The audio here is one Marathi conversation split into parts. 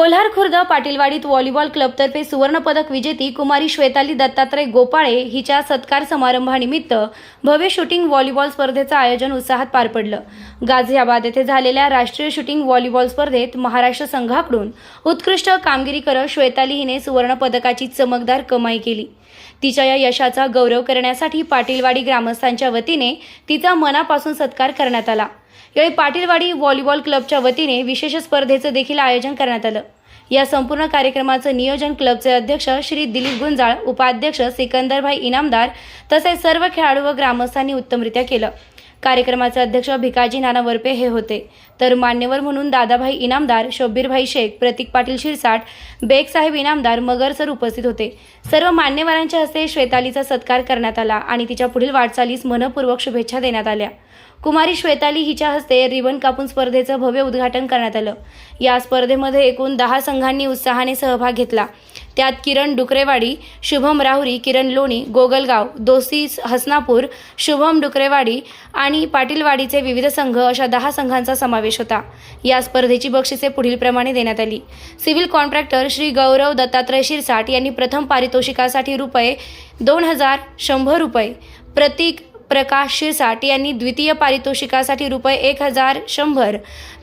कोल्हार खुर्द पाटीलवाडीत व्हॉलीबॉल क्लबतर्फे सुवर्णपदक विजेती कुमारी श्वेताली दत्तात्रय गोपाळे हिच्या सत्कार समारंभानिमित्त भव्य शूटिंग व्हॉलीबॉल स्पर्धेचं आयोजन उत्साहात पार पडलं. गाझियाबाद येथे झालेल्या राष्ट्रीय शूटिंग व्हॉलीबॉल स्पर्धेत महाराष्ट्र संघाकडून उत्कृष्ट कामगिरी करत श्वेताली हिने सुवर्णपदकाची चमकदार कमाई केली. तिच्या या यशाचा गौरव करण्यासाठी पाटीलवाडी ग्रामस्थांच्या वतीने तिचा मनापासून सत्कार करण्यात आला. यावेळी पाटीलवाडी व्हॉलीबॉल क्लबच्या वतीने विशेष स्पर्धेचं देखील आयोजन करण्यात आलं. या संपूर्ण कार्यक्रमाचं नियोजन क्लबचे अध्यक्ष श्री दिलीप गुंजाळ उपाध्यक्ष सिकंदरभाई इनामदार तसेच सर्व खेळाडू व ग्रामस्थांनी उत्तमरित्या केलं. कार्यक्रमाचे अध्यक्ष भिकाजी नाना वरपे हे होते. तर मान्यवर म्हणून दादाभाई इनामदार शोभीरभाई शेख प्रतीक पाटील शिरसाट बेगसाहेब इनामदार मगर सर उपस्थित होते. सर्व मान्यवरांच्या हस्ते श्वेतालीचा सत्कार करण्यात आला आणि तिच्या पुढील वाटचालीस मनपूर्वक शुभेच्छा देण्यात आल्या. कुमारी श्वेताली हिच्या हस्ते रिबन कापून स्पर्धेचं भव्य उद्घाटन करण्यात आलं. या स्पर्धेमध्ये एकूण दहा संघांनी उत्साहाने सहभाग घेतला. त्यात किरण डुकरेवाडी शुभम राहुरी किरण लोणी गोगलगाव दोसी हसनापूर शुभम डुकरेवाडी आणि पाटीलवाडीचे विविध संघ अशा दहा संघांचा समावेश होता. या स्पर्धेची बक्षिसे पुढीलप्रमाणे देण्यात आली. सिव्हिल कॉन्ट्रॅक्टर श्री गौरव दत्तात्रय शिरसाट यांनी प्रथम पारितोषिकासाठी रुपये दोन हजार शंभर रुपये प्रतीक प्रकाश शिरसाट यांनी द्वितीय पारितोषिकासाठी रुपये एक हजार शंभर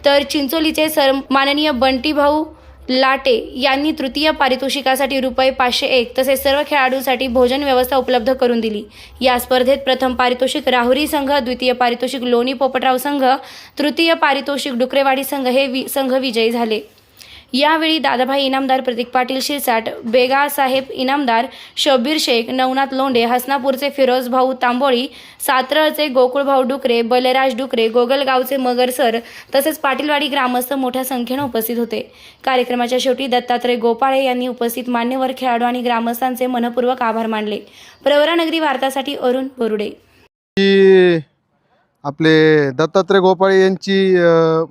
तर चिंचोलीचे सर माननीय बंटीभाऊ लाटे यांनी तृतीय पारितोषिकासाठी रुपये पाचशे एक तसेच सर्व खेळाडूंसाठी भोजन व्यवस्था उपलब्ध करून दिली. या स्पर्धेत प्रथम पारितोषिक राहुरी संघ द्वितीय पारितोषिक लोणी पोपटराव संघ तृतीय पारितोषिक डुकरेवाडी संघ हे वि संघ विजयी झाले. यावेळी दादाभाई इनामदार प्रतीक पाटील शिरसाट बेगा साहेब इनामदार शब्बीर शेख नवनाथ लोंढे हसनापूरचे फिरोज भाऊ तांबोळी सातरळचे गोकुळभाऊ डुकरे बलेराज डुकरे गोगलगावचे मगर सर तसेच पाटीलवाडी ग्रामस्थ मोठ्या संख्येनं उपस्थित होते. कार्यक्रमाच्या शेवटी दत्तात्रय गोपाळे यांनी उपस्थित मान्यवर खेळाडू आणि ग्रामस्थांचे मनपूर्वक आभार मानले. प्रवरानगरी वार्तासाठी अरुण बोरुडे. आपले दत्तात्रय गोपाळे यांची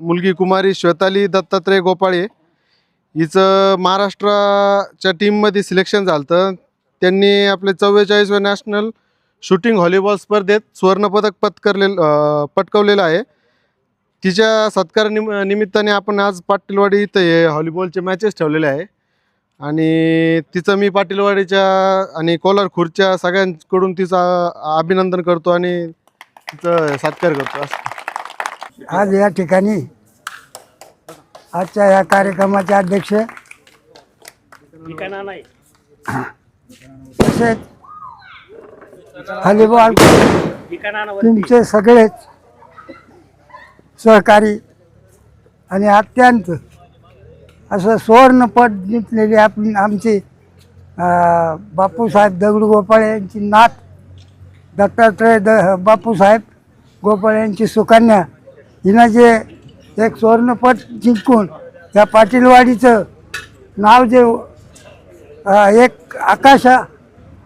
मुलगी कुमारी श्वेताली दत्तात्रय गोपाळे हिचं महाराष्ट्राच्या टीममध्ये सिलेक्शन झालं होतं त्यांनी आपले चव्वेचाळीसव्या नॅशनल शूटिंग व्हॉलीबॉल स्पर्धेत सुवर्णपदक पत्करलेलं पटकवलेलं आहे. तिच्या सत्कार निम निमित्ताने आपण आज पाटीलवाडी इथं हे व्हॉलीबॉलचे मॅचेस ठेवलेले आहे. आणि तिचं मी पाटीलवाडीच्या आणि कोलार खुर्च्या सगळ्यांकडून तिचं अभिनंदन करतो आणि तिचं सत्कार करतो. असं आज या ठिकाणी आजच्या या कार्यक्रमाचे अध्यक्ष तसेच हलीबॉल तुमचे सगळेच सहकारी आणि अत्यंत असं सुवर्णपद जिंकलेली आपण आमची बापूसाहेब दगडू गोपाळे यांची नात दत्तात्रय द बापूसाहेब गोपाळ यांची सुकन्या हिनं जे एक स्वर्णपट जिंकून या पाटीलवाडीचं नाव जे एक आकाशा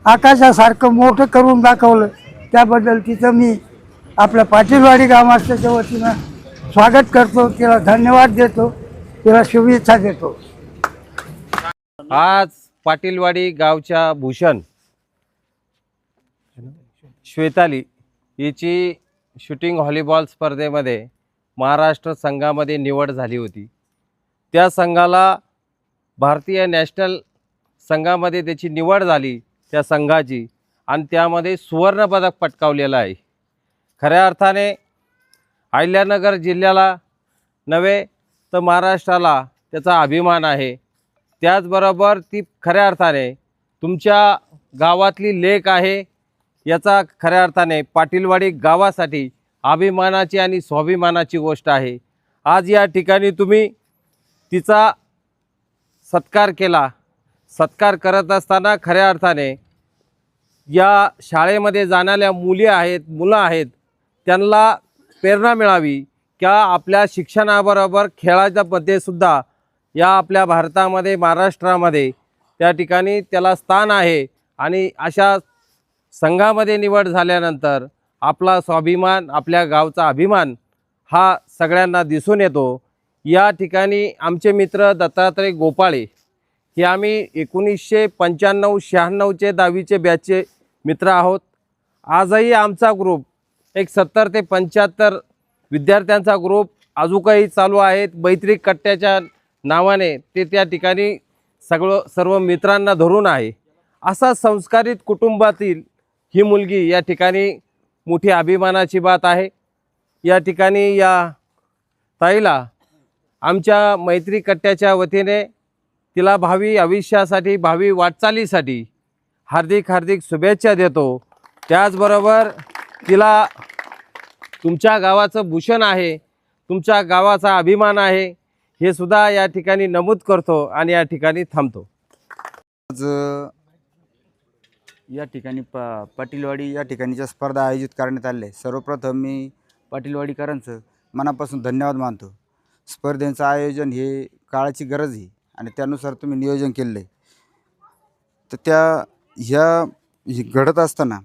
आकाशासारखं मोठं करून दाखवलं त्याबद्दल तिचं मी आपल्या पाटीलवाडी ग्रामस्थाच्या वतीनं स्वागत करतो. तिला धन्यवाद देतो. तिला शुभेच्छा देतो. आज पाटीलवाडी गावच्या भूषण श्वेताली हिची शूटिंग व्हॉलीबॉल स्पर्धेमध्ये महाराष्ट्र संघामध्ये निवड झाली होती. त्या संघाला भारतीय नॅशनल संघामध्ये त्याची निवड झाली त्या संघाची. आणि त्यामध्ये सुवर्णपदक पटकावलेलं आहे. खऱ्या अर्थाने अहिल्यानगर जिल्ह्याला नव्हे तर महाराष्ट्राला त्याचा अभिमान आहे. त्याचबरोबर ती खऱ्या अर्थाने तुमच्या गावातली लेक आहे याचा खऱ्या अर्थाने पाटीलवाडी गावासाठी अभिमानाची आणि स्वाभिमानाची गोष्ट आहे. आज या ठिकाणी तुम्ही तिचा सत्कार केला. सत्कार करत असताना खऱ्या अर्थाने या शाळेमध्ये जाणाऱ्या मुली आहेत मुलं आहेत त्यांना प्रेरणा मिळावी किंवा आपल्या शिक्षणाबरोबर खेळाच्या सुद्धा या आपल्या भारतामध्ये महाराष्ट्रामध्ये त्या ठिकाणी त्याला स्थान आहे. आणि अशा संघामध्ये निवड झाल्यानंतर आपला स्वाभिमान आपल्या गावचा अभिमान हा सगळ्यांना दिसून येतो. या ठिकाणी आमचे मित्र दत्तात्रय गोपाळे हे आम्ही एकोणीसशे पंच्याण्णव शहाण्णवचे दहावीचे बॅचचे मित्र आहोत. आजही आमचा ग्रुप एक सत्तर ते पंच्याहत्तर विद्यार्थ्यांचा ग्रुप अजूकही चालू आहेत. बैत्रिक कट्ट्याच्या नावाने ते त्या ठिकाणी सगळं सर्व मित्रांना धरून आहे. असा संस्कारित कुटुंबातील ही मुलगी या ठिकाणी मोठी अभिमानाची बात आहे. या ठिकाणी या ताईला आमच्या मैत्री कट्ट्याच्या वतीने तिला भावी आयुष्यासाठी भावी वाटचालीसाठी हार्दिक हार्दिक शुभेच्छा देतो. त्याचबरोबर तिला तुमच्या गावाचं भूषण आहे तुमच्या गावाचा अभिमान आहे हे सुद्धा या ठिकाणी नमूद करतो आणि या ठिकाणी थांबतो. आज या ठिकाणी प पाटीलवाडी या ठिकाणीच्या स्पर्धा आयोजित करण्यात आल्या आहे सर्वप्रथम मी पाटीलवाडीकरांचं मनापासून धन्यवाद मानतो. स्पर्धेचं आयोजन हे काळाची गरज आहे आणि त्यानुसार तुम्ही नियोजन केलेलं आहे. तर त्या ह्या हे घडत असताना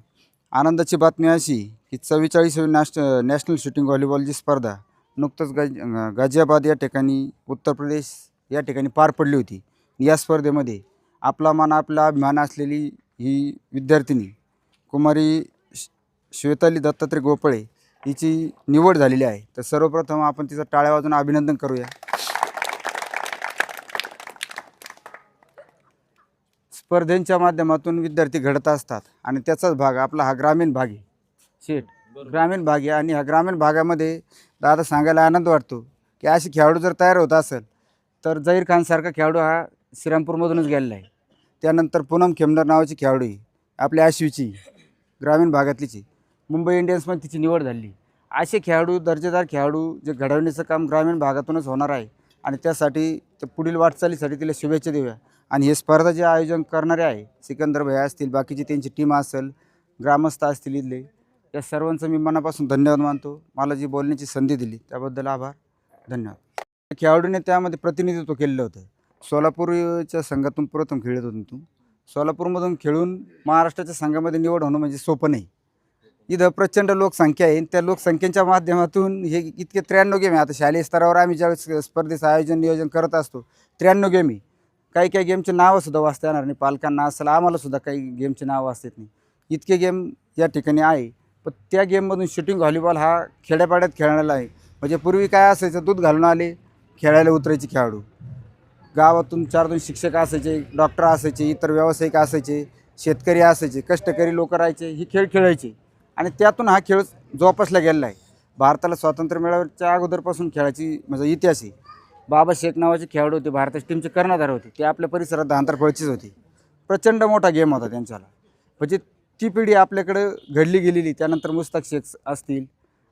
आनंदाची बातमी अशी की चव्वेचाळीसावी नॅश नॅशनल शूटिंग व्हॉलीबॉलची स्पर्धा नुकतंच गाज गाझियाबाद या ठिकाणी उत्तर प्रदेश या ठिकाणी पार पडली होती. या स्पर्धेमध्ये आपला मान आपला अभिमान असलेली ही विद्यार्थिनी कुमारी श- श्वेताली दत्तात्रय गोपळे हिची निवड झालेली आहे. तर सर्वप्रथम आपण तिचं टाळ्या वाजून अभिनंदन करूया. स्पर्धेंच्या माध्यमातून विद्यार्थी घडत असतात आणि त्याचाच भाग आपला हा ग्रामीण भाग आहे. शेठ ग्रामीण भाग आहे आणि ह्या ग्रामीण भागामध्ये दादा सांगायला आनंद वाटतो की असे खेळाडू जर तयार होत असेल तर जहीर खानसारखा खेळाडू हा श्रीरामपूरमधूनच गेलेला आहे. त्यानंतर पूनम खेमनर नावाची खेळाडू आहे. आपल्या आशिवची ग्रामीण भागातलीची. मुंबई इंडियन्समध्ये तिची निवड झाली. असे खेळाडू दर्जेदार खेळाडू जे घडवण्याचं काम ग्रामीण भागातूनच होणार आहे. आणि त्यासाठी ते पुढील वाटचालीसाठी तिला शुभेच्छा देऊया. आणि हे स्पर्धा जे आयोजन करणारे आहे सिकंदर भैया असतील बाकीची त्यांची टीम असेल ग्रामस्थ असतील इथले या सर्वांचं मी मनापासून धन्यवाद मानतो. मला जी बोलण्याची संधी दिली त्याबद्दल आभार. धन्यवाद. खेळाडूने त्यामध्ये प्रतिनिधित्व केलेलं होतं. सोलापूरच्या संघातून प्रथम खेळत होतो तू? सोलापूरमधून खेळून महाराष्ट्राच्या संघामध्ये निवड होणं म्हणजे सोपं नाही. इथं प्रचंड लोकसंख्या आहे. त्या लोकसंख्येच्या माध्यमातून हे इतके त्र्याण्णव गेम आहे. आता शालेय स्तरावर आम्ही ज्यावेळेस स्पर्धेचं आयोजन नियोजन करत असतो त्र्याण्णव गेम आहे. काही काही गेमचे नावंसुद्धा वाचता येणार नाही. पालकांना असेल आम्हालासुद्धा काही गेमचे नावं वाचता येत नाही. इतके गेम या ठिकाणी आहे. पण त्या गेममधून शूटिंग व्हॉलीबॉल हा खेड्यापाड्यात खेळण्याला आहे. म्हणजे पूर्वी काय असायचं? दूध घालून आले खेळायला उतरायचे खेळाडू. गावातून चार दोन शिक्षक असायचे डॉक्टर असायचे इतर व्यावसायिक असायचे शेतकरी असायचे कष्टकरी लोक राहायचे ही खेळ खेळायचे. आणि त्यातून हा खेळ जोपासला गेलेला आहे. भारताला स्वातंत्र्य मिळाल्याच्या अगोदरपासून खेळाची म्हणजे इतिहास आहे. बाबा शेख नावाचे खेळाडू होते भारताच्या टीमचे कर्णधार होते. ते आपल्या परिसरात आंतरफळचीच होते. प्रचंड मोठा गेम होता त्यांच्याला. म्हणजे ती पिढी आपल्याकडं घडली गेलेली त्यानंतर मुस्ताक शेख असतील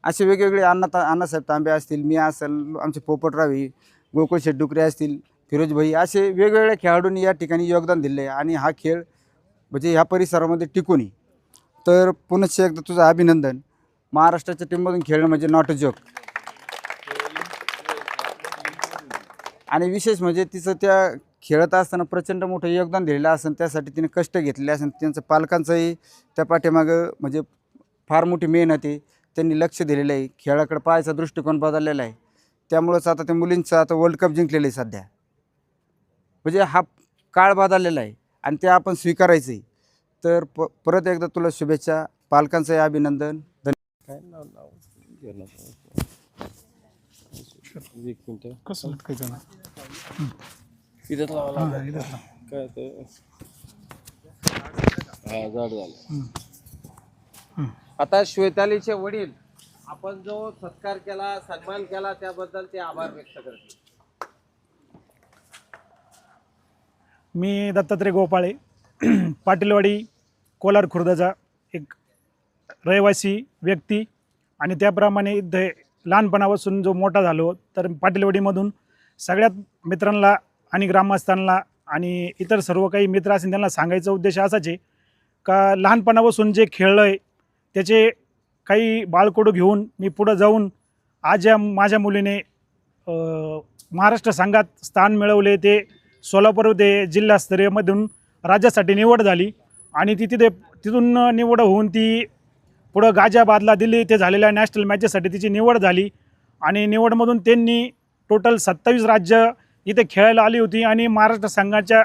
असे वेगवेगळे अण्णा ता अण्णासाहेब तांबे असतील मी असेल आमचे पोपटरावी गोकुळ शेठ डुकरे असतील फिरोज भाई असे वेगवेगळ्या खेळाडूंनी या ठिकाणी योगदान दिले आहे आणि हा खेळ म्हणजे ह्या परिसरामध्ये टिकून तर पुनश्च एकदा तुझं अभिनंदन. महाराष्ट्राच्या टीममधून खेळणं म्हणजे नॉट अ जोक आणि विशेष म्हणजे तिचं त्या खेळत असताना प्रचंड मोठं योगदान दिलेलं असेल त्यासाठी तिने कष्ट घेतलेले असेल त्यांचं पालकांचंही त्या पाठीमागं म्हणजे फार मोठी मेहनत आहे. त्यांनी लक्ष दिलेलं आहे. खेळाकडे पाहायचा दृष्टिकोन बदललेला आहे. त्यामुळंच आता त्या मुलींचं आता वर्ल्ड कप जिंकलेलं आहे सध्या. म्हणजे हा काळ बदललेला आहे आणि ते आपण स्वीकारायचं आहे तर प परत एकदा तुला शुभेच्छा. पालकांचंही अभिनंदन. इथं काय ते? हा जड झालं. आता श्वेतालीचे वडील आपण जो सत्कार केला सन्मान केला त्याबद्दल ते आभार व्यक्त करते मी दत्तात्रय गोपाळे पाटीलवाडी कोलार खुर्दाचा एक रहिवासी व्यक्ती. आणि त्याप्रमाणे इथे लहानपणापासून जो मोठा झालो तर पाटीलवाडीमधून सगळ्यात मित्रांना आणि ग्रामस्थांना आणि इतर सर्व काही मित्र असतील त्यांना सांगायचा उद्देश असाच आहे का लहानपणापासून जे खेळलं आहे त्याचे काही बाळकोडू घेऊन मी पुढं जाऊन आज या माझ्या मुलीने महाराष्ट्र संघात स्थान मिळवले ते सोलापूर ते जिल्हास्तरीयमधून राज्यासाठी निवड झाली. आणि ती तिथे तिथून निवड होऊन ती पुढं गाजियाबादला दिल्ली इथे झालेल्या नॅशनल मॅचेससाठी तिची निवड झाली. आणि निवडमधून त्यांनी टोटल सत्तावीस राज्य इथे खेळायला आली होती. आणि महाराष्ट्र संघाच्या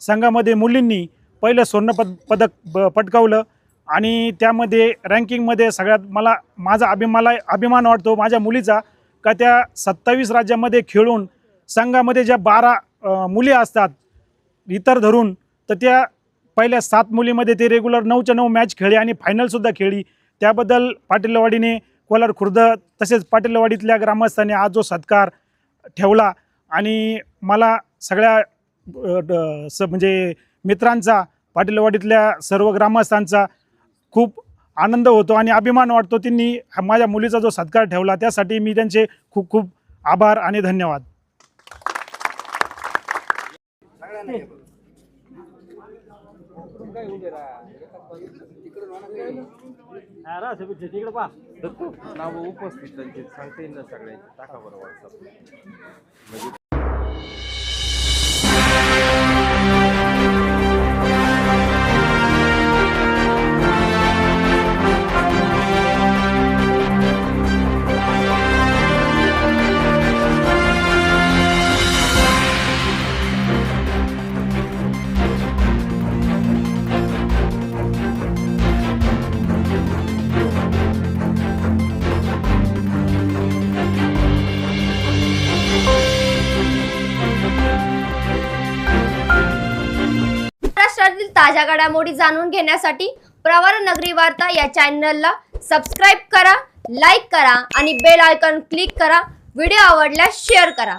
संघामध्ये मुलींनी पहिलं स्वर्ण पद पदक ब पटकावलं. आणि त्यामध्ये रँकिंगमध्ये सगळ्यात मला माझा अभिमाला अभिमान वाटतो माझ्या मुलीचा का त्या सत्तावीस राज्यामध्ये खेळून संघामध्ये ज्या बारा मुली असतात इतर धरून तर त्या पहिल्या सात मुलीमध्ये ते रेग्युलर नऊच्या नऊ मॅच खेळली आणि फायनलसुद्धा खेळली त्याबद्दल पाटीलवाडीने कोलार खुर्द तसेच पाटीलवाडीतल्या ग्रामस्थांनी आज जो सत्कार ठेवला आणि मला सगळ्या ड- स म्हणजे मित्रांचा पाटीलवाडीतल्या सर्व ग्रामस्थांचा खूप आनंद होतो आणि अभिमान वाटतो. त्यांनी माझ्या मुलीचा जो सत्कार ठेवला त्यासाठी मी त्यांचे खूप खूप आभार आणि धन्यवाद. नाव उपस्थित त्यांचे सांगता येईल ना सगळ्यांचे? टाका बरं व्हॉट्सअप महाराष्ट्रातील ताज्या घडामोडी जाणून घेण्यासाठी प्रवर नगरी वार्ता या चॅनलला सबस्क्राईब करा लाईक करा आणि बेल आयकॉन क्लिक करा. व्हिडिओ आवडल्यास शेअर करा.